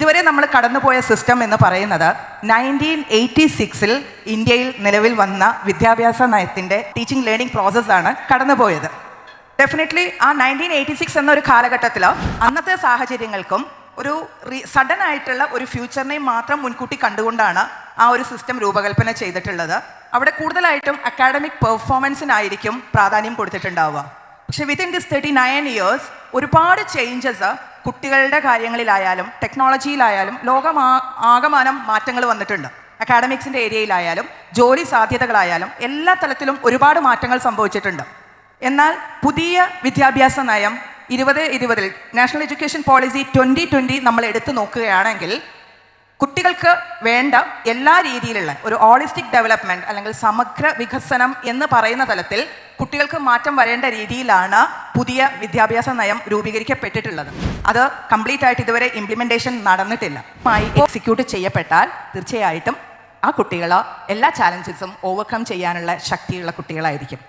ഇതുവരെ നമ്മൾ കടന്നുപോയ സിസ്റ്റം എന്ന് പറയുന്നത് നയന്റീൻ എയ്റ്റി സിക്സിൽ ഇന്ത്യയിൽ നിലവിൽ വന്ന വിദ്യാഭ്യാസ നയത്തിന്റെ ടീച്ചിങ് ലേണിംഗ് പ്രോസസ്സാണ് കടന്നുപോയത്. ഡെഫിനറ്റ്ലി ആ നയന്റീൻ എയ്റ്റി സിക്സ് എന്നൊരു കാലഘട്ടത്തിൽ അന്നത്തെ സാഹചര്യങ്ങൾക്കും ഒരു സഡൻ ആയിട്ടുള്ള ഒരു ഫ്യൂച്ചറിനെ മാത്രം മുൻകൂട്ടി കണ്ടുകൊണ്ടാണ് ആ ഒരു സിസ്റ്റം രൂപകൽപ്പന ചെയ്തിട്ടുള്ളത്. അവിടെ കൂടുതലായിട്ടും അക്കാഡമിക് പെർഫോമൻസിനായിരിക്കും പ്രാധാന്യം കൊടുത്തിട്ടുണ്ടാവുക. പക്ഷേ within this thirty nine years ഒരുപാട് ചേഞ്ചസ് കുട്ടികളുടെ കാര്യങ്ങളിലായാലും ടെക്നോളജിയിലായാലും ലോകം ആകമാനം മാറ്റങ്ങൾ വന്നിട്ടുണ്ട്. അക്കാഡമിക്സിന്റെ ഏരിയയിലായാലും ജോലി സാധ്യതകളായാലും എല്ലാ തലത്തിലും ഒരുപാട് മാറ്റങ്ങൾ സംഭവിച്ചിട്ടുണ്ട്. എന്നാൽ പുതിയ വിദ്യാഭ്യാസ നയം ഇരുപത് ഇരുപതിൽ national education policy twenty twenty നമ്മൾ എടുത്തു നോക്കുകയാണെങ്കിൽ കുട്ടികൾക്ക് വേണ്ട എല്ലാ രീതിയിലുള്ള ഒരു ഓളിസ്റ്റിക് ഡെവലപ്മെന്റ് അല്ലെങ്കിൽ സമഗ്ര വികസനം എന്ന് പറയുന്ന തലത്തിൽ കുട്ടികൾക്ക് മാറ്റം വരേണ്ട രീതിയിലാണ് പുതിയ വിദ്യാഭ്യാസ നയം രൂപീകരിക്കപ്പെട്ടിട്ടുള്ളത്. അത് കംപ്ലീറ്റ് ആയിട്ട് ഇതുവരെ ഇംപ്ലിമെന്റേഷൻ നടന്നിട്ടില്ല. എക്സിക്യൂട്ട് ചെയ്യപ്പെട്ടാൽ തീർച്ചയായിട്ടും ആ കുട്ടികൾ എല്ലാ ചാലഞ്ചസും ഓവർകം ചെയ്യാനുള്ള ശക്തിയുള്ള കുട്ടികളായിരിക്കും.